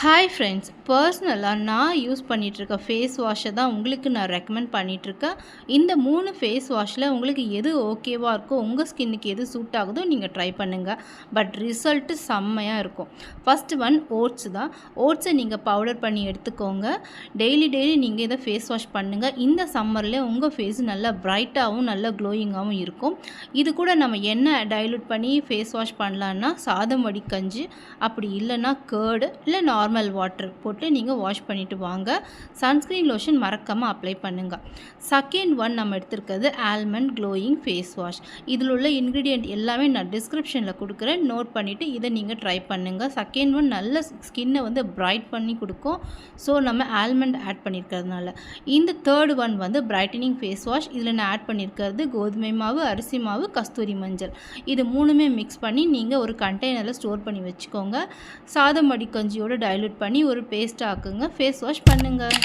Hi friends பர்சனலாக நான் use பண்ணிகிட்ருக்க face வாஷை தான் உங்களுக்கு நான் ரெக்கமெண்ட் பண்ணிகிட்ருக்கேன் இந்த மூணு ஃபேஸ் வாஷில் உங்களுக்கு எது ஓகேவாக இருக்கோ உங்கள் ஸ்கின்னுக்கு எது சூட் ஆகுதோ நீங்கள் ட்ரை பண்ணுங்கள் பட் ரிசல்ட்டு செம்மையாக இருக்கும். ஃபஸ்ட்டு ஒன் ஓட்ஸ் தான். ஓட்ஸை நீங்கள் பவுடர் பண்ணி எடுத்துக்கோங்க. டெய்லி டெய்லி நீங்கள் இதை ஃபேஸ் வாஷ் பண்ணுங்கள் இந்த சம்மரில் உங்கள் ஃபேஸ் நல்லா ப்ரைட்டாகவும் நல்லா க்ளோயிங்காகவும் இருக்கும். இது கூட நம்ம என்ன டைலூட் பண்ணி ஃபேஸ் வாஷ் பண்ணலான்னா சாதம் வடி கஞ்சி அப்படி இல்லைன்னா கேர்டு இல்லை நார்மல் நார்மல் வாட்டர் போட்டு நீங்கள் வாஷ் பண்ணிவிட்டு வாங்க. சன்ஸ்க்ரீன் லோஷன் மறக்காமல் அப்ளை பண்ணுங்கள் செகண்ட் ஒன் நம்ம எடுத்திருக்கிறது ஆல்மண்ட் க்ளோயிங் ஃபேஸ் வாஷ். இதில் உள்ள இன்க்ரீடியன்ட் எல்லாமே நான் டிஸ்கிரிப்ஷனில் கொடுக்குறேன். நோட் பண்ணிவிட்டு இதை நீங்கள் ட்ரை பண்ணுங்கள் செகண்ட் ஒன் நல்ல ஸ்கின்னை வந்து பிரைட் பண்ணி கொடுக்கும். ஸோ நம்ம ஆல்மண்ட் ஆட் பண்ணியிருக்கிறதுனால இந்த தேர்ட் ஒன் வந்து பிரைட்டனிங் ஃபேஸ் வாஷ் இதில் நான் ஆட் பண்ணியிருக்கிறது கோதுமை மாவு அரிசி மாவு கஸ்தூரி மஞ்சள். இது மூணுமே மிக்ஸ் பண்ணி நீங்கள் ஒரு கண்டெய்னரில் ஸ்டோர் பண்ணி வச்சுக்கோங்க. சாதம் மடிக்கஞ்சியோட டை டைலூட் பண்ணி ஒரு பேஸ்ட் ஆக்குங்க. ஃபேஸ் வாஷ் பண்ணுங்கள்